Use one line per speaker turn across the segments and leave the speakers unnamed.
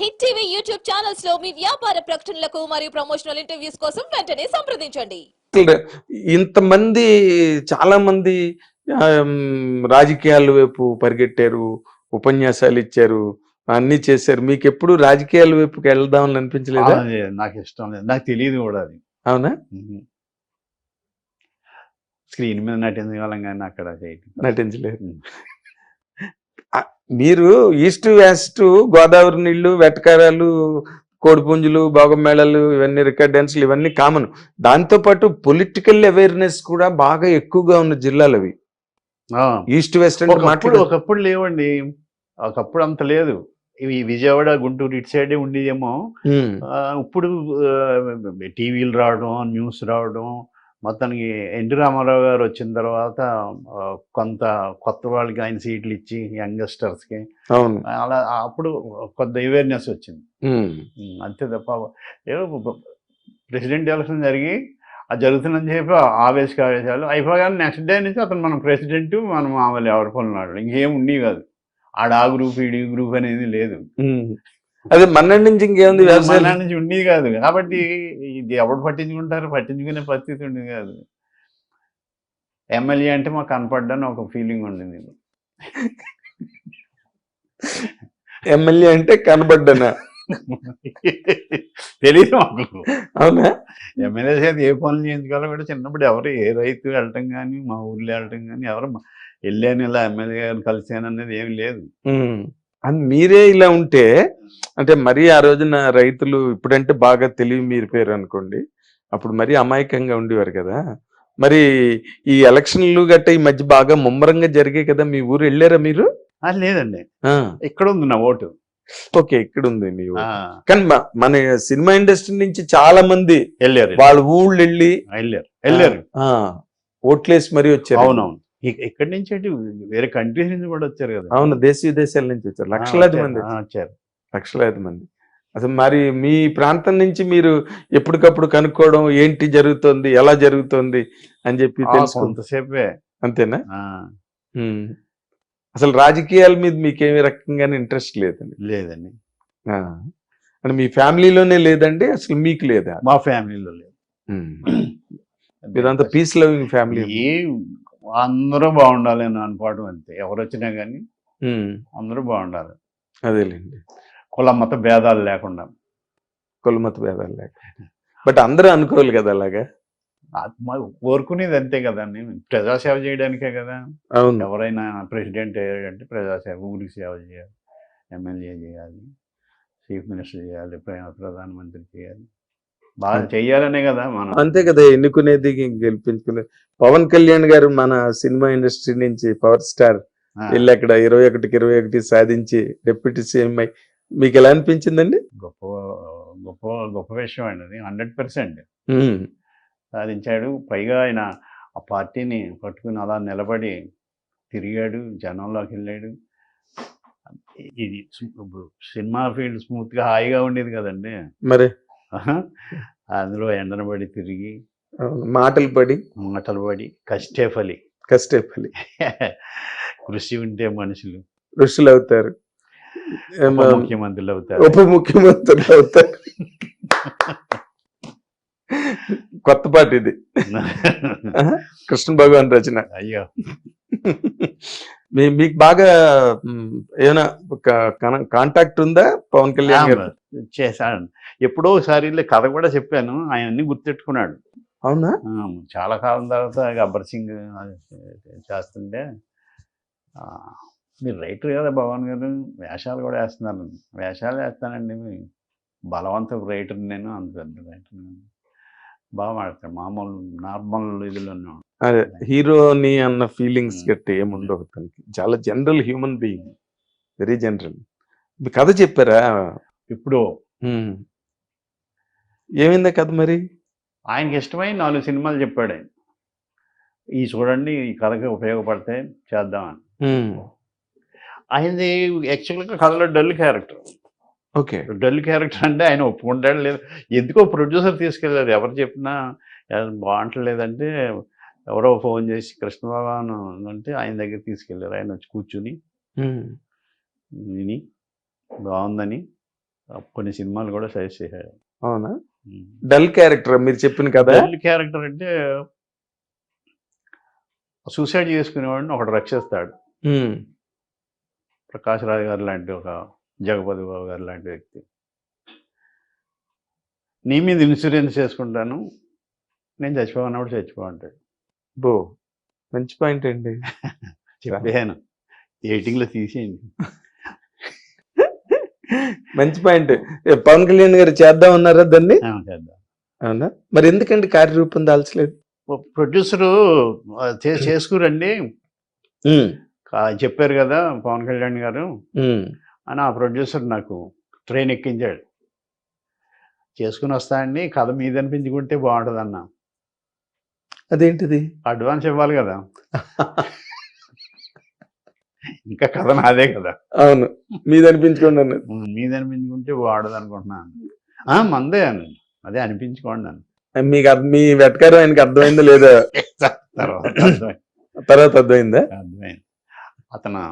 Hit TV YouTube ఛానల్స్లో మీ వ్యాపార ప్రకటనలకు మరియు ప్రమోషనల్ ఇంటర్వ్యూస్ కోసం వెంటనే సంప్రదించండి.
ఇంతమంది చాలా మంది రాజకీయాల వైపు పరిగెట్టారు ఉపన్యాసాలు ఇచ్చారు అన్ని చేశారు. మీకు ఎప్పుడు రాజకీయాల వైపుకి వెళ్దామని అనిపించలేదా?
నాకు ఇష్టం లేదు. నాకు తెలియదు కూడా అది.
అవునా?
స్క్రీన్ మీద నటించగలం కానీ అక్కడ
నటించలేదు. మీరు ఈస్ట్ వెస్ట్ గోదావరి నీళ్ళు వెటకారాలు కోడిపుంజులు భోగమేళాలు ఇవన్నీ రికార్డ్ డాన్సులు ఇవన్నీ కామన్. దాంతో పాటు పొలిటికల్ అవేర్నెస్ కూడా బాగా ఎక్కువగా ఉన్న జిల్లాలు అవి. ఈస్ట్ వెస్ట్ అంటే మాట్లాడు.
ఒకప్పుడు లేవండి. ఒకప్పుడు అంత లేదు. ఇవి విజయవాడ గుంటూరు ఇటు సైడే ఉండేదేమో. ఇప్పుడు టీవీలు రావడం న్యూస్ రావడం మొత్తానికి ఎన్టీ రామారావు గారు వచ్చిన తర్వాత కొంత కొత్త వాళ్ళకి ఆయన సీట్లు ఇచ్చి యంగ్స్టర్స్కి అలా అప్పుడు కొంత అవేర్నెస్ వచ్చింది. అంతే తప్ప ప్రెసిడెంట్ ఎలక్షన్ జరిగి అది జరుగుతుందని చెప్పి ఆవేశ ఆవేశాలు అయిపోగానే నెక్స్ట్ డే నుంచి అతను మనం ప్రెసిడెంట్ మనం మామూలు ఎవరి పనులు ఇంకేం ఉండేవి కాదు. ఆడ ఆ గ్రూప్ ఈ గ్రూప్ అనేది లేదు.
అదే మన నుంచి ఇంకేముంది వ్యవసాయం?
నుంచి ఉండేది కాదు. కాబట్టి ఇది ఎవడు పట్టించుకుంటారు? పట్టించుకునే పరిస్థితి ఉండేది కాదు. ఎమ్మెల్యే అంటే మాకు కనపడ్డాను ఒక ఫీలింగ్ ఉండింది.
ఎమ్మెల్యే అంటే కనబడ్డానా?
తెలియదు మాకు.
అవునా?
ఎమ్మెల్యే చేత ఏ పనులు చేయించుకోవాలో కూడా చిన్నప్పుడు ఎవరు ఏ రైతు వెళ్ళటం కానీ మా ఊర్లో వెళ్ళటం కానీ ఎవరు వెళ్ళాను ఇలా ఎమ్మెల్యే గారిని కలిసాను అనేది ఏమి లేదు.
అండ్ మీరే ఇలా ఉంటే అంటే మరీ ఆ రోజున రైతులు ఇప్పుడంటే బాగా తెలివి మీరిపోయారు అనుకోండి అప్పుడు మరీ అమాయకంగా ఉండేవారు కదా. మరి ఈ ఎలక్షన్లు గట్ట ఈ మధ్య బాగా ముమ్మరంగా జరిగాయి కదా మీ ఊరు వెళ్ళారా మీరు?
అది లేదండి. ఇక్కడ ఉంది నా ఓటు?
ఓకే ఇక్కడ ఉంది మీ కానీ మన సినిమా ఇండస్ట్రీ నుంచి చాలా మంది
వెళ్ళారు.
వాళ్ళ ఊళ్ళు వెళ్ళి
వెళ్ళారు. వెళ్ళారు.
ఓట్లేసి మరీ వచ్చారు.
అవునవును. ఇక్కడి నుంచి అంటే వేరే కంట్రీస్ నుంచి కూడా వచ్చారు కదా.
అవును దేశ విదేశాల నుంచి వచ్చారు. లక్షలాది. మంది
వచ్చారు.
లక్షలాది మంది. అసలు మరి మీ ప్రాంతం నుంచి మీరు ఎప్పటికప్పుడు కనుక్కోవడం ఏంటి జరుగుతోంది ఎలా జరుగుతోంది అని చెప్పి
కొంతసేపే.
అంతేనా. అసలు రాజకీయాల మీద మీకేమి రకంగానే ఇంట్రెస్ట్ లేదండి.
లేదండి.
అంటే మీ ఫ్యామిలీలోనే లేదండి అసలు మీకు లేదా?
మా ఫ్యామిలీలో లేదు.
మీరంతా పీస్ లవింగ్ ఫ్యామిలీ
అందరూ బాగుండాలి అని అనుకోవడం అంతే. ఎవరు వచ్చినా కానీ అందరూ బాగుండాలి.
అదేలేండి.
కుల మత భేదాలు లేకుండా.
కులమత భేదాలు లేక. బట్ అందరూ అనుకోవాలి కదా అలాగా?
కోరుకునేది అంతే కదండి. ప్రజాసేవ చేయడానికే కదా.
అవును.
ఎవరైనా ప్రెసిడెంట్ అయ్యాడంటే ప్రజాసేవ ఊరికి సేవ చేయాలి. ఎమ్మెల్యే చేయాలి. చీఫ్ మినిస్టర్ చేయాలి. ప్ర- ప్రధానమంత్రి చేయాలి. బాగా చెయ్యాలనే కదా మనం.
అంతే కదా ఎన్నుకునేది గెలిపించుకునేది పవన్ కళ్యాణ్ గారు మన సినిమా ఇండస్ట్రీ నుంచి పవర్ స్టార్ వెళ్ళి అక్కడ ఇరవై ఒకటికి ఇరవై ఒకటి సాధించి డిప్యూటీ సీఎం అయి మీకు ఎలా అనిపించిందండి?
గొప్ప గొప్ప గొప్ప విషయం అండి అది హండ్రెడ్ పర్సెంట్. సాధించాడు పైగా ఆయన ఆ పార్టీని పట్టుకుని అలా నిలబడి తిరిగాడు జనంలోకి వెళ్ళాడు. ఇది సినిమా ఫీల్డ్ స్మూత్గా హాయిగా ఉండేది కదండి.
మరి.
అందులో ఎండనబడి తిరిగి
మాటలు పడి
మాటలు పడి కష్టే ఫలి కృషి ఉంటే మనుషులు.
ఋషులు అవుతారు
ముఖ్యమంత్రులు అవుతారు
ఉప ముఖ్యమంత్రులు అవుతారు కొత్త పాట ఇది. కృష్ణ భగవాన్ రచన.
అయ్యో.
మీ మీకు బాగా ఏమైనా కాంటాక్ట్ ఉందా? పవన్ కళ్యాణ్ గారు?
చేశాను ఎప్పుడో ఒకసారి కథ కూడా చెప్పాను. ఆయన అన్ని గుర్తెట్టుకున్నాడు.
అవునా?
చాలా కాలం తర్వాత గబ్బర్ సింగ్ చేస్తుంటే మీరు రైటర్ కదా భగవాన్ గారు. వేషాలు కూడా వేస్తున్నారు. వేషాలు వేస్తానండి. మీ బలవంతపు రైటర్ నేను అంత పెద్ద రైటర్ బాగా మాడతాను మామూలు నార్మల్ ఇదిలోనే
అదే హీరోని అన్న ఫీలింగ్స్
మ్.
గట్టి ఏముండవు తనకి చాలా general human being. Very general. కథ చెప్పారా?
ఇప్పుడు.
ఏమైందా కథ మరి?
ఆయనకి ఇష్టమై నాలుగు సినిమాలు చెప్పాడు ఆయన. ఈ చూడండి ఈ కథకి ఉపయోగపడితే చేద్దామని. ఆయనది యాక్చువల్గా కథలో dull character.
Okay.
Dull character అంటే ఆయన ఒప్పుకుంటాడు లేదు ఎందుకో ప్రొడ్యూసర్ తీసుకెళ్ళారు ఎవరు చెప్పినా "అది బాగుంటలేదంటే ఎవరో ఫోన్ చేసి కృష్ణ భగవాన్ అంటే ఆయన దగ్గర తీసుకెళ్ళారు. ఆయన వచ్చి కూర్చుని. విని బాగుందని కొన్ని సినిమాలు కూడా సజెస్ట్ చేశాడు
అవునా? డల్ క్యారెక్టర్ మీరు చెప్పిన కదా
క్యారెక్టర్ అంటే సూసైడ్ చేసుకునేవాడిని ఒకడు రక్షిస్తాడు.
ఉమ్,
ప్రకాష్ రాజ్ గారు లాంటి ఒక జగపతి బాబు గారు లాంటి వ్యక్తి. నీ మీద ఇన్సూరెన్స్ చేసుకుంటాను. నేను చచ్చిపోన్నప్పుడు చచ్చిపోంటాడు
బో మంచి పాయింట్ అండి.
చెప్పాను. ఎయిటింగ్లో తీసేయండి.
మంచి పాయింట్. పవన్ కళ్యాణ్ గారు చేద్దాం అన్నారా దాన్ని?
చేద్దాం.
అవునా? మరి ఎందుకండి కార్యరూపం దాల్చలేదు?
ప్రొడ్యూసరు చేసుకురండి. చెప్పారు కదా పవన్ కళ్యాణ్ గారు. అని ఆ ప్రొడ్యూసర్ నాకు ట్రైన్ ఎక్కించాడు. చేసుకుని వస్తా అండి. కథ మీద అనిపించుకుంటే బాగుంటుంది అన్న
అదేంటిది?
అడ్వాన్స్ ఇవ్వాలి కదా. ఇంకా కథ నాదే కదా.
అవును. మీద అనిపించుకోండి అన్నారు
ఉమ్, మీద అనిపించుకుంటే బాగుండదు అనుకుంటున్నాను ఆ, మందే అని అదే అనిపించుకోండి అని
మీకు మీ వెటకారం ఆయనకి అర్థమైందో లేదో?
తర్వాత అర్థమైంది.
తర్వాత అర్థమైందా?
అర్థమైంది. అతను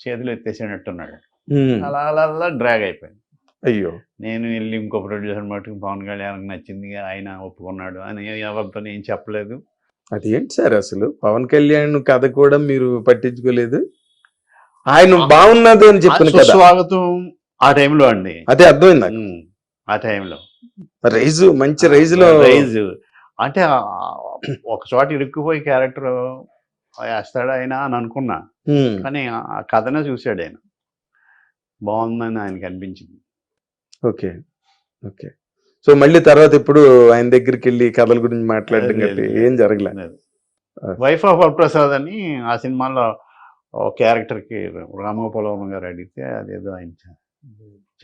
చేతులు ఎత్తేసేటట్టున్నాడు. అలా అలా అలా డ్రాగ్ అయిపోయింది.
అయ్యో.
నేను వెళ్ళి ఇంకో ప్రొడ్యూసర్ మటుకు పవన్ కళ్యాణ్కి నచ్చింది. ఆయన ఒప్పుకున్నాడు. అని ఎవరితో ఏం చెప్పలేదు.
అదేంటి సార్ అసలు? పవన్ కళ్యాణ్ కథ కూడా మీరు పట్టించుకోలేదు? ఆయన బాగున్నది అని చెప్పిన
స్వాగతం ఆ టైంలో అండి.
అదే అర్థమైంది
ఆ టైంలో.
రైజు మంచి రైజ్లో
రైజ్. అంటే ఒక చోట ఇరుక్కుపోయి క్యారెక్టర్ వేస్తాడు ఆయన అని అనుకున్నా. కానీ ఆ కథనే చూశాడు ఆయన. బాగుందని ఆయనకి అనిపించింది.
ఓకే. ఓకే. సో మళ్ళీ తర్వాత ఇప్పుడు ఆయన దగ్గరికి వెళ్ళి కథల గురించి మాట్లాడడం గట్టి. ఏం జరగలే? ఆ.
వైఫ్ ఆఫ్ వరప్రసాద్ అని ఆ సినిమాలో క్యారెక్టర్కి రామగోపాలవర్మ గారు అడిగితే అదేదో ఆయన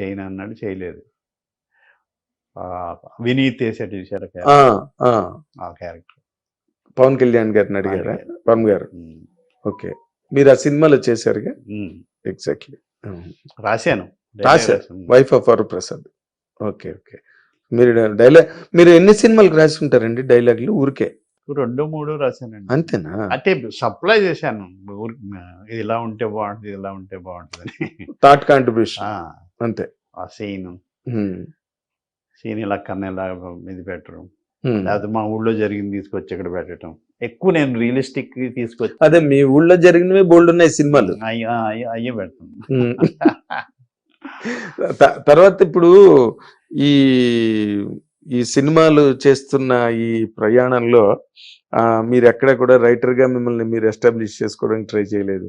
చేయను అన్నాడు చేయలేదు. వినీత్ వేసాడు చూసారు
ఆ,
క్యారెక్టర్.
పవన్ కళ్యాణ్ గారిని అడిగారా? పవన్ గారు? ఓకే. మీరు ఆ సినిమాలో చేశారుగా. ఎగ్జాక్ట్లీ.
రాశాను.
రాశారు. Wife of Prasad okay okay. మీరు డైలాగ్ మీరు ఎన్ని సినిమాలకు రాసి ఉంటారండి డైలాగులు ఊరికే?
రెండు మూడు రాశానండి.
అంతేనా?
అంటే సప్లై చేశాను. ఇది ఇలా ఉంటే బాగుంటుంది ఇది ఇలా ఉంటే బాగుంటుంది
థాట్ కాంట్రిబ్యూషన్ అంతే.
ఆ సీన్. సీన్ ఇలా కన్నా ఇలా ఇది పెట్టడం. లేకపోతే మా ఊళ్ళో జరిగింది తీసుకొచ్చి ఇక్కడ పెట్టడం. ఎక్కువ నేను రియలిస్టిక్ తీసుకొచ్చి
అదే మీ ఊళ్ళో జరిగినవి బోల్డ్ ఉన్నాయి సినిమాలు.
అయ్యి పెడతాను.
తర్వాత ఇప్పుడు ఈ ఈ సినిమాలు చేస్తున్న ఈ ప్రయాణంలో మీరు ఎక్కడ కూడా రైటర్గా మిమ్మల్ని మీరు ఎస్టాబ్లిష్ చేసుకోవడానికి ట్రై చేయలేదు.